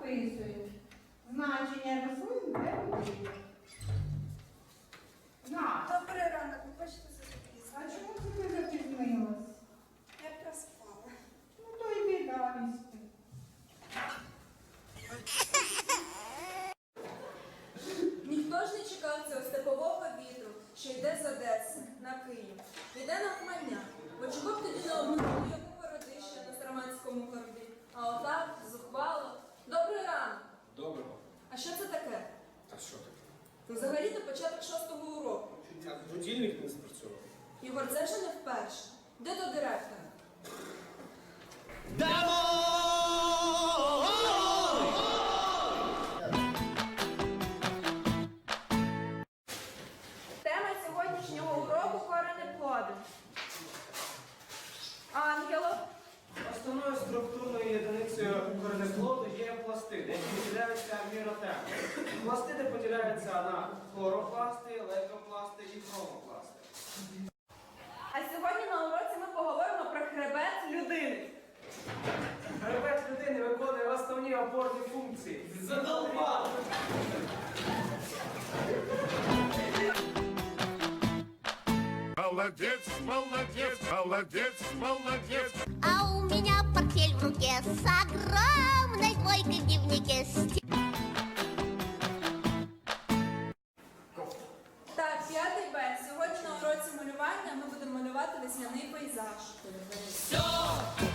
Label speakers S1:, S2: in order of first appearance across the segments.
S1: записую. Значення рослин для
S2: води.
S3: Ігор, це вже не вперше. Де до директора? Тема сьогоднішнього уроку корені плоди. Ангело,
S4: Основною структурною єдиницею коренеплоду є пластиди, які поділяються міротеми. Пластиди поділяються на хлоропласти, лейкопласти і хромопласти.
S5: Молодец, молодец, молодец, молодец.
S6: А у меня портфель в руке с огромной двойкой в дневнике. С
S3: Так, п'ятий Б. Сьогодні на уроці малювання ми будемо малювати весняний пейзаж. Дістаємо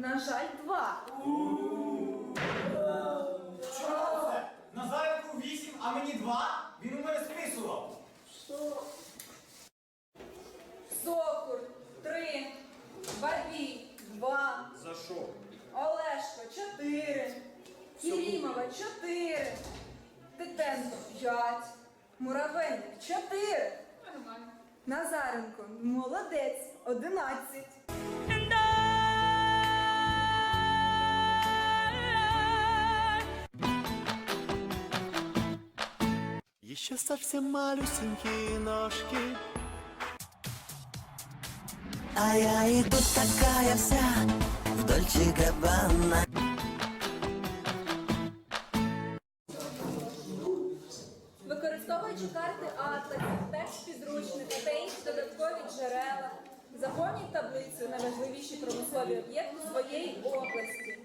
S3: На жаль, 2.
S7: Що це? Назаренку 8, а мені 2? Він у мене списував. Що?
S3: Сокур 3, Бабій 2,
S2: За що?
S3: Олешко 4, Кірімова 4, Титенко 5, Муравейник 4. Назаренко, молодець, 11.
S8: Еще совсем малюсенькие ножки А я иду такая вся в Дольче Габбана
S3: Використовуючи карти атласів, текст підручника та інші додаткові джерела, заповніть таблицю на важливіші промислові об'єкти своєї області.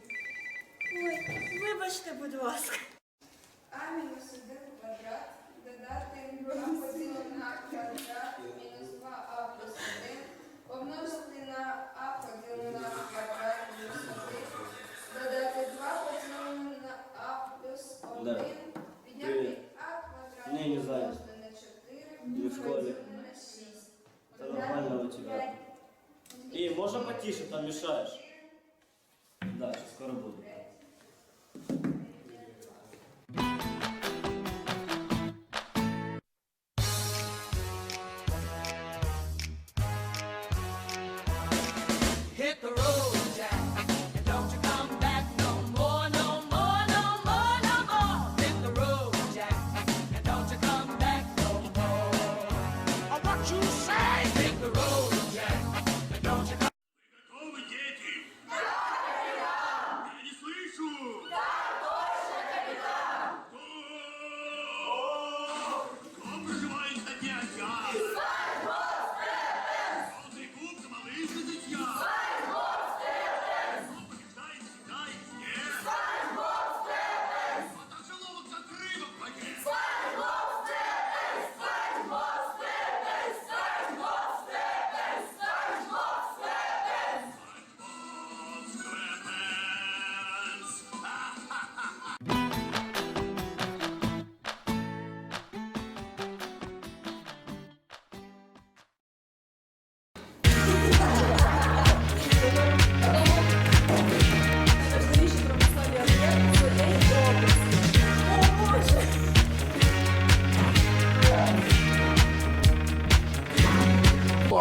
S9: Ой, вибачте, будь ласка.
S10: А мінус 1 квадрат додати 2 поділити на квадрат мінус 2а плюс 1 помножити на а поділити на квадрат плюс 1 додати 2 поділити на а плюс 1 підняти а квадрат помножити на 4
S7: Не в школі.
S10: на 6
S7: Це нормально у тебя. И можно потише, там мешаешь. Да, сейчас скоро буду.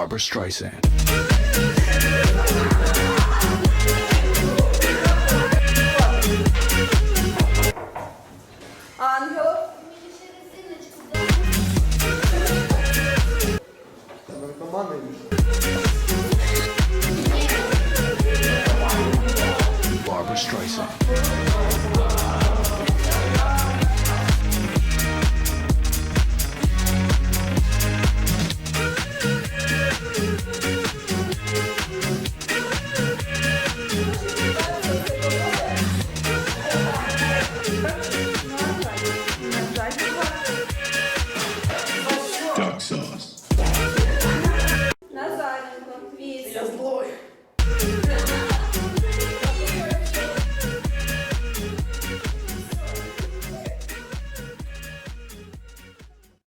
S3: Barbara Streisand. Podcast.